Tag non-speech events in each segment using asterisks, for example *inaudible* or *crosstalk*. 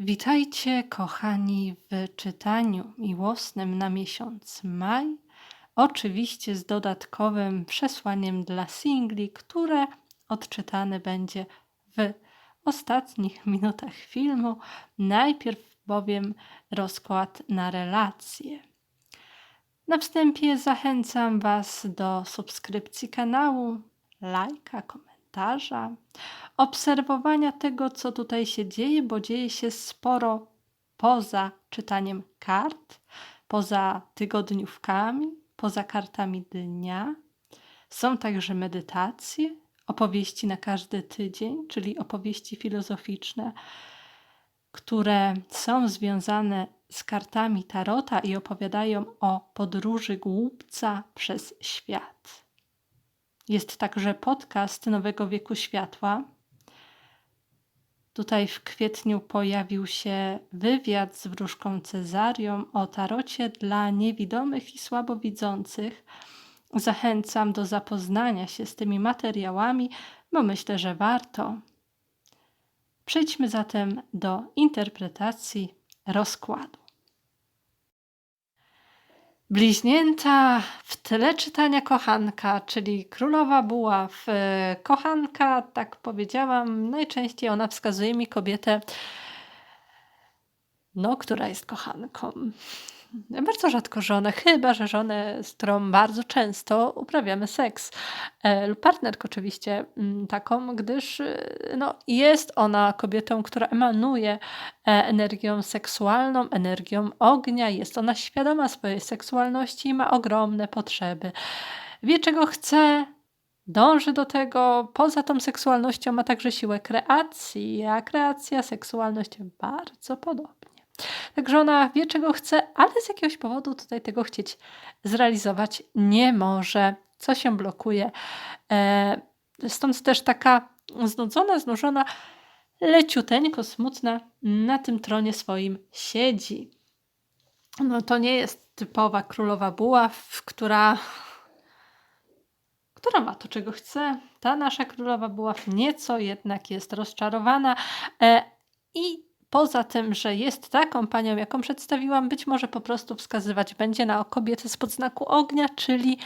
Witajcie, kochani, w czytaniu miłosnym na miesiąc maj. Oczywiście z dodatkowym przesłaniem dla singli, które odczytane będzie w ostatnich *laughs* minutach filmu. Najpierw bowiem rozkład na relacje. Na wstępie zachęcam Was do subskrypcji kanału, lajka, komentarza, obserwowania tego, co tutaj się dzieje, bo dzieje się sporo poza czytaniem kart, poza tygodniówkami, poza kartami dnia. Są także medytacje, opowieści na każdy tydzień, czyli opowieści filozoficzne, które są związane z kartami Tarota i opowiadają o podróży głupca przez świat. Jest także podcast Nowego Wieku Światła. Tutaj w kwietniu pojawił się wywiad z wróżką Cezarią o tarocie dla niewidomych i słabowidzących. Zachęcam do zapoznania się z tymi materiałami, bo myślę, że warto. Przejdźmy zatem do interpretacji rozkładu. Bliźnięta w tle czytania kochanka, czyli królowa buław. e, Kochanka, tak powiedziałam, najczęściej ona wskazuje mi kobietę, no, która jest kochanką. Bardzo rzadko żonę, chyba że żonę, z którą bardzo często uprawiamy seks. E, lub partnerkę oczywiście mm, taką, gdyż e, no, jest ona kobietą, która emanuje e, energią seksualną, energią ognia. Jest ona świadoma swojej seksualności i ma ogromne potrzeby. Wie, czego chce, dąży do tego. Poza tą seksualnością ma także siłę kreacji, a kreacja, seksualność bardzo podobnie. Także ona wie, czego chce, ale z jakiegoś powodu tutaj tego chcieć zrealizować nie może, co się blokuje. E, Stąd też taka znudzona, znużona, leciuteńko smutna na tym tronie swoim siedzi. No to nie jest typowa królowa buław, która która ma to, czego chce. Ta nasza królowa buław nieco jednak jest rozczarowana e, i poza tym, że jest taką panią, jaką przedstawiłam, być może po prostu wskazywać będzie na kobietę spod znaku ognia, czyli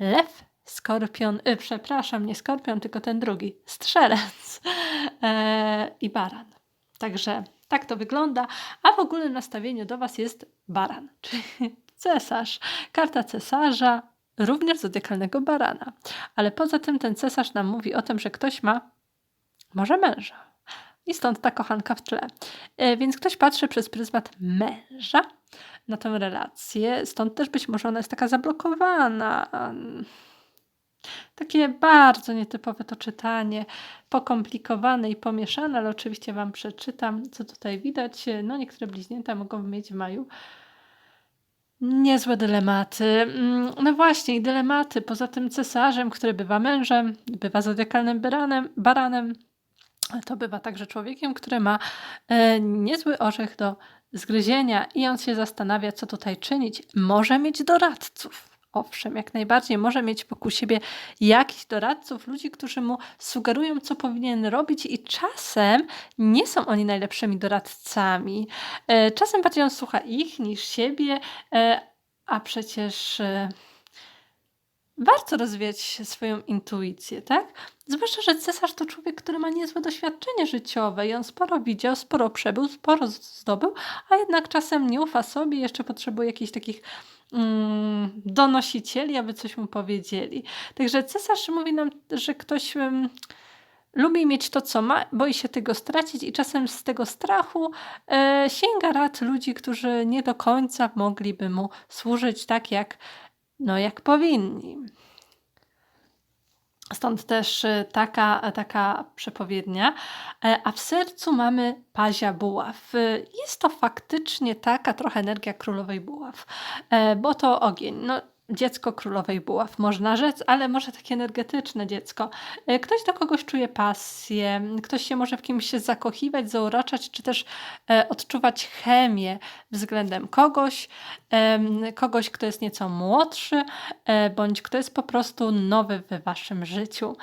lew, skorpion, y, przepraszam, nie skorpion, tylko ten drugi, strzelec e, i baran. Także tak to wygląda, a w ogóle nastawieniu do Was jest baran, *laughs* czyli cesarz, karta cesarza, również zodiakalnego barana. Ale poza tym ten cesarz nam mówi o tym, że ktoś ma może męża. I stąd ta kochanka w tle. E, Więc ktoś patrzy przez pryzmat męża na tę relację. Stąd też być może ona jest taka zablokowana. Takie bardzo nietypowe to czytanie, pokomplikowane i pomieszane, ale oczywiście Wam przeczytam, co tutaj widać. No, niektóre bliźnięta mogą mieć w maju niezłe dylematy. Mm, No właśnie, i dylematy. Poza tym cesarzem, który bywa mężem, bywa zodiakalnym baranem, baranem to bywa także człowiekiem, który ma e, niezły orzech do zgryzienia i on się zastanawia, co tutaj czynić. Może mieć doradców. Owszem, jak najbardziej może mieć wokół siebie jakichś doradców, ludzi, którzy mu sugerują, co powinien robić, i czasem nie są oni najlepszymi doradcami. E, Czasem bardziej on słucha ich niż siebie, e, a przecież warto rozwijać swoją intuicję, tak? Zwłaszcza, że cesarz to człowiek, który ma niezłe doświadczenie życiowe i on sporo widział, sporo przebył, sporo zdobył, a jednak czasem nie ufa sobie, jeszcze potrzebuje jakichś takich mm, donosicieli, aby coś mu powiedzieli. Także cesarz mówi nam, że ktoś mm, lubi mieć to, co ma, boi się tego stracić i czasem z tego strachu e, sięga rad ludzi, którzy nie do końca mogliby mu służyć tak, jak, no, jak powinni. Stąd też y, taka, taka przepowiednia. E, A w sercu mamy pazia buław. Y, Jest to faktycznie taka trochę energia królowej buław, e, bo to ogień. No, dziecko królowej buław, można rzec, ale może takie energetyczne dziecko. E, ktoś do kogoś czuje pasję, ktoś się może w kimś zakochiwać, zauroczać, czy też e, odczuwać chemię względem kogoś, kogoś, kto jest nieco młodszy, e, bądź kto jest po prostu nowy w waszym życiu.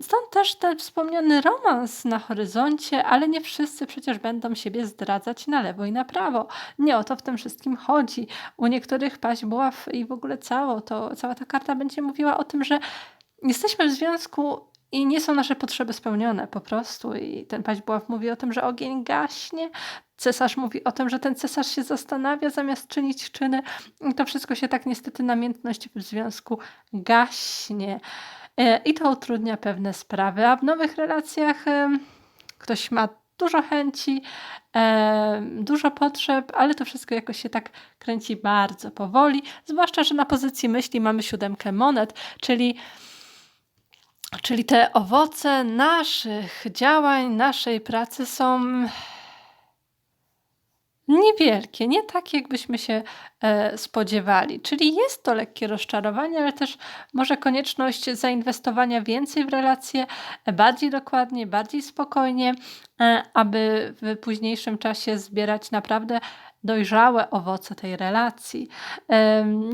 Stąd też ten wspomniany romans na horyzoncie, ale nie wszyscy przecież będą siebie zdradzać na lewo i na prawo. Nie o to w tym wszystkim chodzi. U niektórych paść buław i w ogóle ogóle cało to, cała ta karta będzie mówiła o tym, że jesteśmy w związku i nie są nasze potrzeby spełnione po prostu. I ten paść buław mówi o tym, że ogień gaśnie. Cesarz mówi o tym, że ten cesarz się zastanawia zamiast czynić czyny. I to wszystko się tak niestety namiętność w związku gaśnie. E, I to utrudnia pewne sprawy. A w nowych relacjach ktoś ma dużo chęci, dużo potrzeb, ale to wszystko jakoś się tak kręci bardzo powoli. Zwłaszcza, że na pozycji myśli mamy siódemkę monet, czyli Czyli te owoce naszych działań, naszej pracy są Niewielkie, nie tak, jakbyśmy się e, spodziewali. Czyli jest to lekkie rozczarowanie, ale też może konieczność zainwestowania więcej w relacje, bardziej dokładnie, bardziej spokojnie, e, aby w późniejszym czasie zbierać naprawdę dojrzałe owoce tej relacji.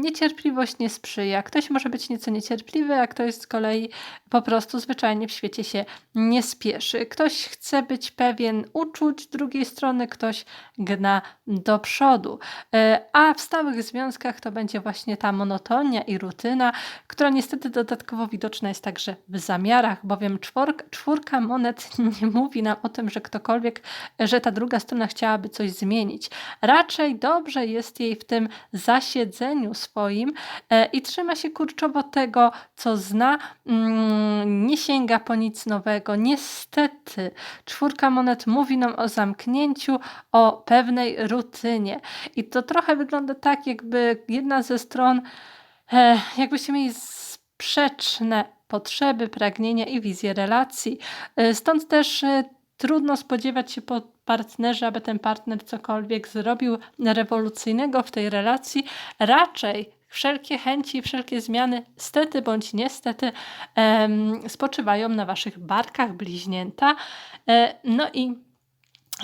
Niecierpliwość nie sprzyja. Ktoś może być nieco niecierpliwy, a ktoś z kolei po prostu zwyczajnie w świecie się nie spieszy. Ktoś chce być pewien uczuć, drugiej strony ktoś gna do przodu. E, a w stałych związkach to będzie właśnie ta monotonia i rutyna, która niestety dodatkowo widoczna jest także w zamiarach, bowiem czworka, czwórka monet *laughs* nie mówi nam o tym, że ktokolwiek, że ta druga strona chciałaby coś zmienić dobrze jest jej w tym zasiedzeniu swoim e, i trzyma się kurczowo tego, co zna, mm, nie sięga po nic nowego. Niestety, czwórka monet mówi nam o zamknięciu, o pewnej rutynie. I to trochę wygląda tak, jakby jedna ze stron, e, jakbyście mieli sprzeczne potrzeby, pragnienia i wizje relacji. E, stąd też trudno spodziewać się po partnerze, aby ten partner cokolwiek zrobił rewolucyjnego w tej relacji. Raczej wszelkie chęci, wszelkie zmiany, stety bądź niestety, spoczywają na waszych barkach bliźnięta. E, no i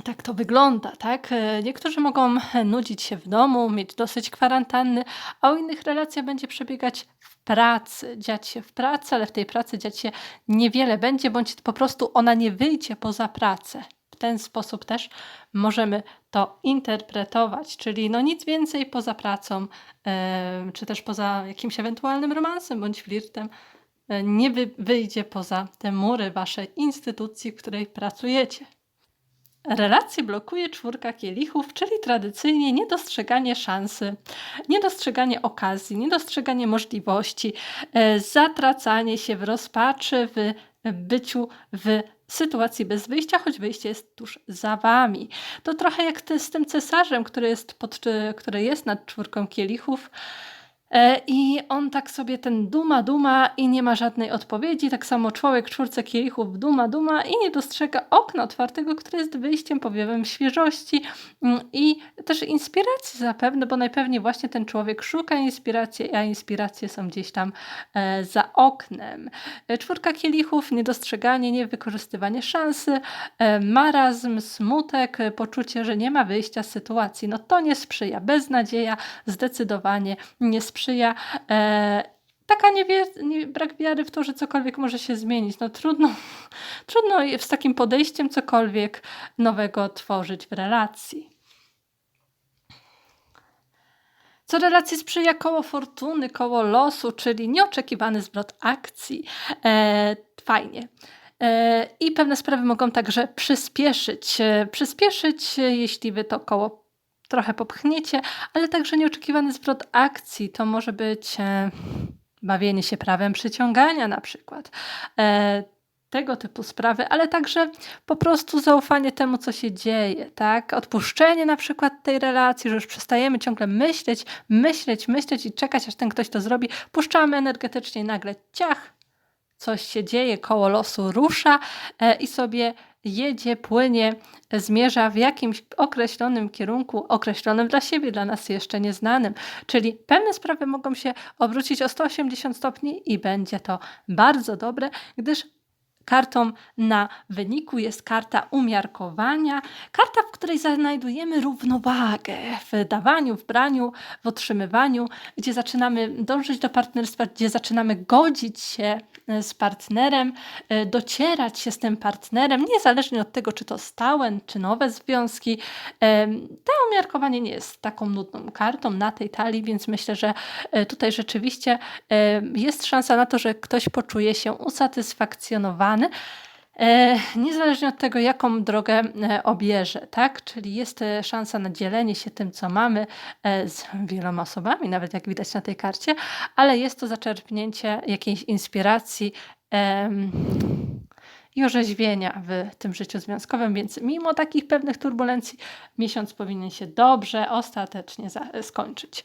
tak to wygląda, tak? E, niektórzy mogą nudzić się w domu, mieć dosyć kwarantanny, a u innych relacja będzie przebiegać w pracy, dziać się w pracy, ale w tej pracy dziać się niewiele będzie, bądź po prostu ona nie wyjdzie poza pracę. Ten sposób też możemy to interpretować, czyli no nic więcej poza pracą, yy, czy też poza jakimś ewentualnym romansem bądź flirtem, yy, nie wy wyjdzie poza te mury waszej instytucji, w której pracujecie. Relacje blokuje czwórka kielichów, czyli tradycyjnie niedostrzeganie szansy, niedostrzeganie okazji, niedostrzeganie możliwości, e, zatracanie się w rozpaczy, w byciu w sytuacji bez wyjścia, choć wyjście jest tuż za wami. To trochę jak z tym cesarzem, który jest, pod, który jest nad czwórką kielichów. E, I on tak sobie ten duma, duma i nie ma żadnej odpowiedzi. Tak samo człowiek czwórce kielichów duma, duma i nie dostrzega okna otwartego, które jest wyjściem, powiewem świeżości mm, i też inspiracji zapewne, bo najpewniej właśnie ten człowiek szuka inspiracji, a inspiracje są gdzieś tam e, za oknem. E, czwórka kielichów, niedostrzeganie, niewykorzystywanie szansy, marazm, smutek, poczucie, że nie ma wyjścia z sytuacji. No to nie sprzyja. Beznadzieja zdecydowanie nie sprzyja sprzyja e, taka niewier- nie, brak wiary w to, że cokolwiek może się zmienić. No trudno, *laughs* trudno z takim podejściem cokolwiek nowego tworzyć w relacji. Co relacji sprzyja koło fortuny, koło losu, czyli nieoczekiwany zwrot akcji. E, fajnie. E, I pewne sprawy mogą także przyspieszyć. E, przyspieszyć, jeśli wy to koło trochę popchniecie, ale także nieoczekiwany zwrot akcji. To może być e, bawienie się prawem przyciągania na przykład. E, tego typu sprawy, ale także po prostu zaufanie temu, co się dzieje, tak? Odpuszczenie na przykład tej relacji, że już przestajemy ciągle myśleć, myśleć, myśleć i czekać, aż ten ktoś to zrobi. Puszczamy energetycznie i nagle ciach, coś się dzieje, koło losu rusza e, i sobie jedzie, płynie, zmierza w jakimś określonym kierunku, określonym dla siebie, dla nas jeszcze nieznanym. Czyli pewne sprawy mogą się obrócić o 180 stopni i będzie to bardzo dobre, gdyż Kartą na wyniku jest karta umiarkowania, karta, w której znajdujemy równowagę w dawaniu, w braniu, w otrzymywaniu, gdzie zaczynamy dążyć do partnerstwa, gdzie zaczynamy godzić się e, z partnerem, e, docierać się z tym partnerem, niezależnie od tego, czy to stałe, czy nowe związki. To umiarkowanie nie jest taką nudną kartą na tej talii, więc myślę, że e, tutaj rzeczywiście jest szansa na to, że ktoś poczuje się usatysfakcjonowany E, niezależnie od tego, jaką drogę e, obierze, tak? Czyli jest e, szansa na dzielenie się tym, co mamy z wieloma osobami, nawet jak widać na tej karcie, ale jest to zaczerpnięcie jakiejś inspiracji i orzeźwienia w tym życiu związkowym, więc mimo takich pewnych turbulencji miesiąc powinien się dobrze, ostatecznie skończyć.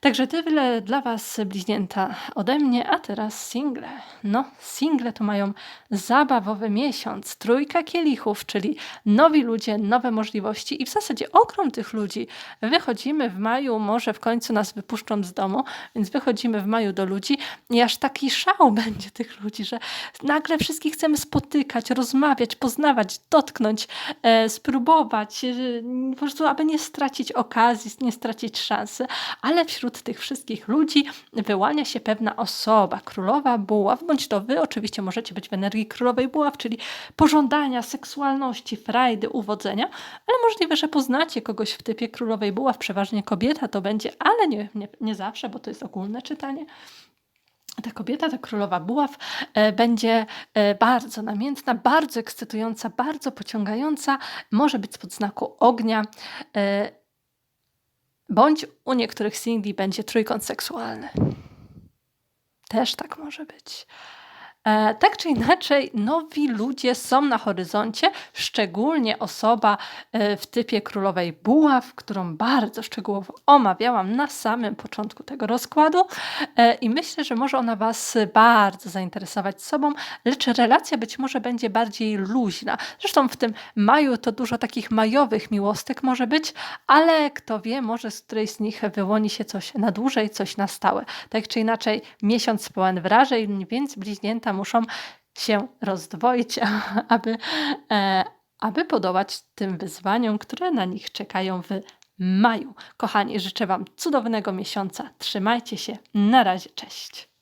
Także tyle dla Was bliźnięta ode mnie, a teraz single. No, single to mają zabawowy miesiąc, trójka kielichów, czyli nowi ludzie, nowe możliwości i w zasadzie ogrom tych ludzi. Wychodzimy w maju, może w końcu nas wypuszczą z domu, więc wychodzimy w maju do ludzi i aż taki szał *laughs* będzie tych ludzi, że nagle wszystkich chcemy spotykać, spotykać, rozmawiać, poznawać, dotknąć, e, spróbować, e, po prostu, aby nie stracić okazji, nie stracić szansy, ale wśród tych wszystkich ludzi wyłania się pewna osoba, królowa buław, bądź to wy oczywiście możecie być w energii królowej buław, czyli pożądania, seksualności, frajdy, uwodzenia, ale możliwe, że poznacie kogoś w typie królowej buław, przeważnie kobieta to będzie, ale nie, nie, nie zawsze, bo to jest ogólne czytanie ta kobieta, ta królowa buław, e, będzie e, bardzo namiętna, bardzo ekscytująca, bardzo pociągająca, może być spod znaku ognia, e, bądź u niektórych singli będzie trójkąt seksualny. Też tak może być. E, tak czy inaczej, nowi ludzie są na horyzoncie, szczególnie osoba e, w typie królowej buław, którą bardzo szczegółowo omawiałam na samym początku tego rozkładu e, i myślę, że może ona Was bardzo zainteresować sobą, lecz relacja być może będzie bardziej luźna. Zresztą w tym maju to dużo takich majowych miłostek może być, ale kto wie, może z której z nich wyłoni się coś na dłużej, coś na stałe. Tak czy inaczej, miesiąc pełen wrażeń, więc bliźnięta muszą się rozdwoić, *laughs* aby, e, aby podołać tym wyzwaniom, które na nich czekają w maju. Kochani, życzę Wam cudownego miesiąca. Trzymajcie się. Na razie, cześć.